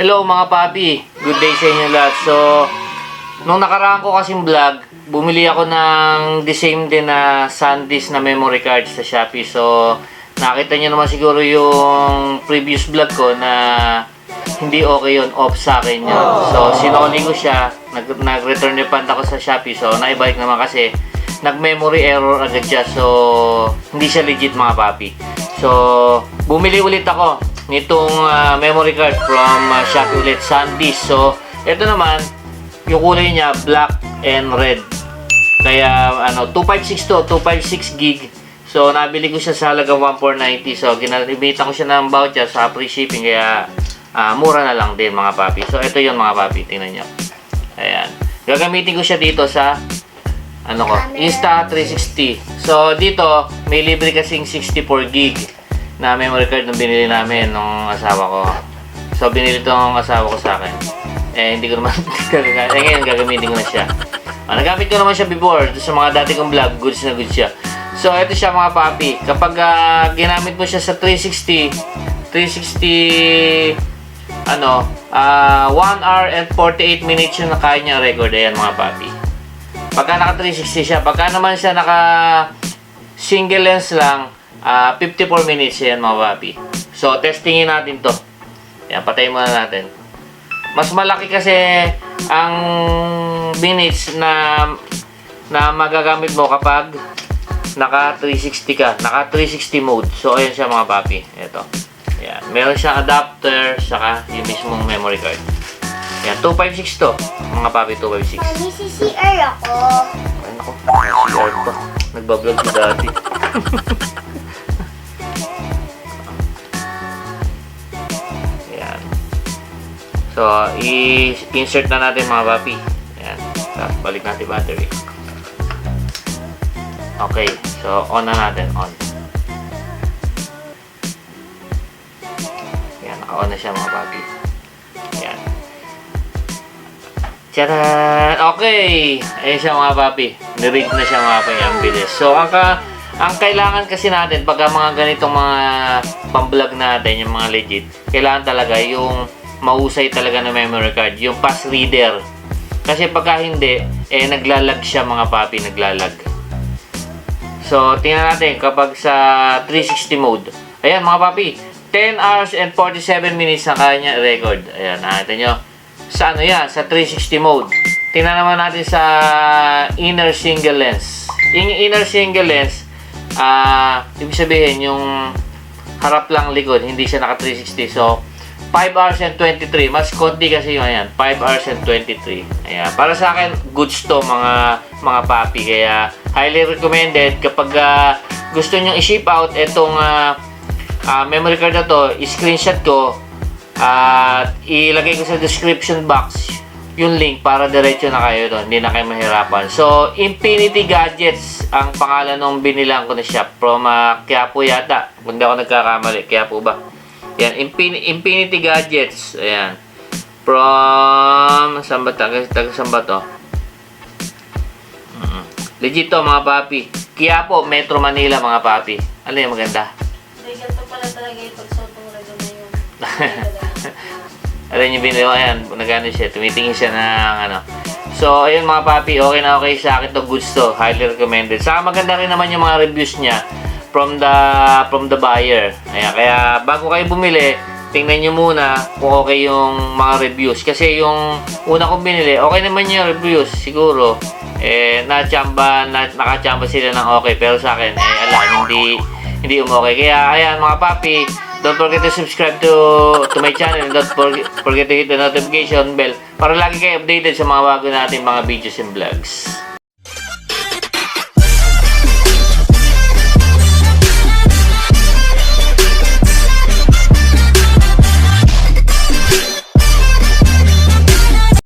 Hello mga papi, good day sa inyo lahat. So, nung nakaraan ko kasing vlog, bumili ako ng the same din na SanDisk na memory card sa Shopee. So, nakita nyo naman siguro yung previous vlog ko na hindi okay yun, off sa akin yun. So, sinoli ko siya, nag, nag-return refund ako sa Shopee. So, naibalik naman kasi nag-memory error agad siya. So, hindi siya legit mga papi. So, bumili ulit ako nitong ah, memory card from uh, Shopee ulit, SanDisk. So, ito naman, yung kulay niya, black and red. Kaya, ano, 256 to, 256 gig. So, nabili ko siya sa halagang 1490. So, ginalibita ko siya ng voucher sa free shipping. Kaya, ah, mura na lang din mga papi. So, ito yun mga papi. Tingnan nyo. Ayan. Gagamitin ko siya dito sa ano ko, Insta360. So, dito, may libre kasing 64 gig na memory card nung binili namin nung asawa ko. So, binili ito ng asawa ko sa akin. Eh, hindi ko naman gagagamit. Eh, ngayon, gagamitin ko na siya. Ah, nagamit ko naman siya before sa mga dati kong vlog. Goods na goods siya. So, ito siya mga papi. Kapag ah, ginamit mo siya sa 360, 360 ano, ah 1 hour and 48 minutes yung nakaya niya record. Ayan mga papi. Pagka naka 360 siya, pagka naman siya naka single lens lang, ah 54 minutes yan mga papi. So, testingin natin to. Yan, patayin muna natin. Mas malaki kasi ang minutes na na magagamit mo kapag naka 360 ka, naka 360 mode. So, ayan siya mga papi. Ito. Yan. Meron siyang adapter, saka yung mismong memory card. Yan, 256 to. Mga papi, 256. Mami, CCR ako. Ay, naku. CR pa. Nagbablog si dati. So, i-insert na natin mga papi. Ayan. Tapos, balik natin battery. Okay. So, on na natin. On. Ayan. Naka-on na siya mga papi. Ayan. Tcharan! Okay! Ayan siya mga papi. Nirig na siya mga papi. Ang bilis. So, ang, ka, ang kailangan kasi natin, pagka mga ganitong mga pamblog natin, yung mga legit, kailangan talaga yung mausay talaga na memory card. Yung pass reader. Kasi pagka hindi, eh naglalag siya mga papi. Naglalag. So, tingnan natin kapag sa 360 mode. Ayan mga papi. 10 hours and 47 minutes na kanya record. Ayan, nakita nyo sa ano yan, sa 360 mode. Tingnan naman natin sa inner single lens. Yung inner single lens, ah, ibig sabihin yung harap lang likod, hindi siya naka 360. So, 5 hours and 23. Mas konti kasi yung ayan, 5 hours and 23. Ayan, para sa akin, goods to mga mga papi. Kaya, highly recommended kapag ah, gusto nyo i-ship out itong ah, ah, memory card na to, i-screenshot ko at ilagay ko sa description box yung link para diretso na kayo doon. Hindi na kayo mahirapan. So, Infinity Gadgets ang pangalan ng binilang ko na shop from uh, Quiapo yata. Kung hindi ako nagkakamali. Quiapo ba? Yan, Infin- Infinity Gadgets. Ayan. From, saan ba? Taga, taga saan ba to? Mm. Legit to mga papi. Quiapo, Metro Manila mga papi. Ano yung maganda? May ganito pala talaga yung pagsuot ng rego na yun. Alam niyo binili ko, ayan, nagano siya, tumitingin siya ng ano. So, ayun mga papi, okay na okay sa akin to goods to. Highly recommended. Saka maganda rin naman yung mga reviews niya from the from the buyer. Ayan, kaya bago kayo bumili, tingnan niyo muna kung okay yung mga reviews. Kasi yung una kong binili, okay naman yung reviews, siguro. Eh, na-chamba, na, nakachamba sila ng okay. Pero sa akin, eh, ala, hindi, hindi umokay. Kaya, ayan mga papi, Don't forget to subscribe to to my channel don't forget, forget to hit the notification bell para lagi kayo updated sa mga bago natin mga videos and vlogs.